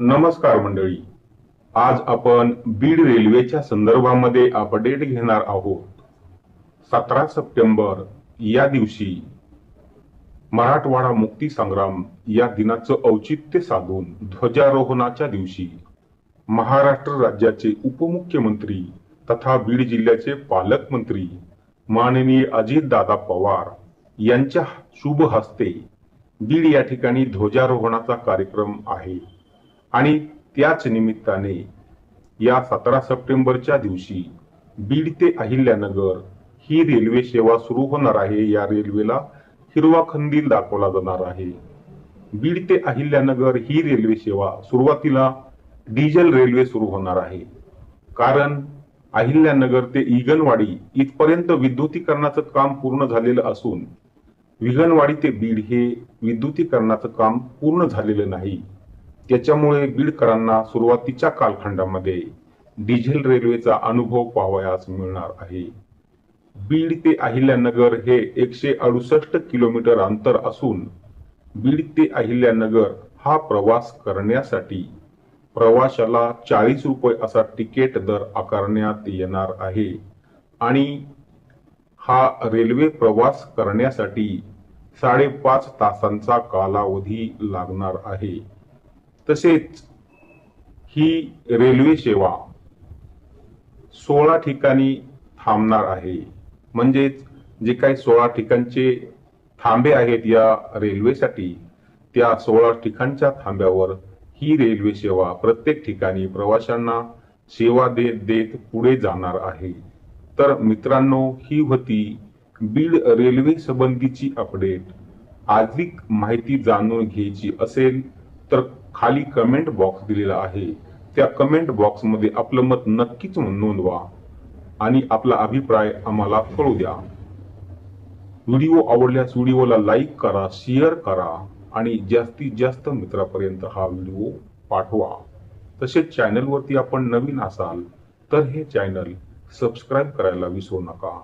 नमस्कार मंडळी. आज आपण बीड रेल्वेच्या संदर्भामध्ये अपडेट घेणार आहोत. सतरा सप्टेंबर या दिवशी मराठवाडा मुक्ती संग्राम या दिनाचं औचित्य साधून ध्वजारोहणाच्या दिवशी महाराष्ट्र राज्याचे उपमुख्यमंत्री तथा बीड जिल्ह्याचे पालकमंत्री माननीय अजितदादा पवार यांच्या शुभ हस्ते बीड या ठिकाणी ध्वजारोहणाचा कार्यक्रम आहे. आणि त्याच निमित्ताने या सतरा सप्टेंबरच्या दिवशी बीड ते अहिल्यानगर ही रेल्वे सेवा सुरू होणार आहे. या रेल्वेला हिरवा खंदील दाखवला जाणार आहे. बीड ते अहिल्यानगर ही रेल्वे सेवा सुरुवातीला डिझेल रेल्वे सुरू होणार आहे. कारण अहिल्यानगर ते इगनवाडी इथपर्यंत विद्युतीकरणाचं काम पूर्ण झालेलं असून विगनवाडी ते बीड हे विद्युतीकरणाचं काम पूर्ण झालेलं नाही. त्याच्यामुळे बीडकरांना सुरुवातीच्या कालखंडामध्ये डिझेल रेल्वेचा अनुभव पाहावयास मिळणार आहे. बीड ते अहिल्यानगर हे एकशे अडुसष्ट किलोमीटर अंतर असून बीड ते अहिल्यानगर हा प्रवास करण्यासाठी प्रवाशाला चाळीस रुपये असा तिकीट दर आकारण्यात येणार आहे आणि हा रेल्वे प्रवास करण्यासाठी साडेपाच तासांचा कालावधी लागणार आहे. तसेच ही रेल्वे सेवा सोळा ठिकाणी थांबणार आहे. म्हणजेच जे काही सोळा ठिकाणचे थांबे आहेत या रेल्वेसाठी त्या सोळा ठिकाणच्या थांब्यावर ही रेल्वे सेवा प्रत्येक ठिकाणी प्रवाशांना सेवा देत देत पुढे जाणार आहे. तर मित्रांनो ही होती बीड रेल्वे संबंधीची अपडेट. अधिक माहिती जाणून घ्यायची असेल तर खाली कमेंट बॉक्स दिलेला आहे. त्या कमेंट बॉक्समध्ये आपलं मत नक्कीच नोंदवा आणि आपला अभिप्राय आम्हाला कळू द्या व्हिडिओ आवडल्यास व्हिडिओला लाईक करा शेअर करा आणि जास्तीत जास्त मित्रापर्यंत हा व्हिडिओ पाठवा. तसेच चॅनलवरती आपण नवीन असाल तर हे चॅनल सबस्क्राईब करायला विसरू नका.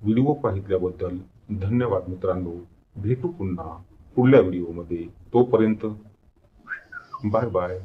व्हिडिओ पाहिल्याबद्दल धन्यवाद मित्रांनो. भेटू पुन्हा पुढल्या व्हिडिओमध्ये. तोपर्यंत Bye bye.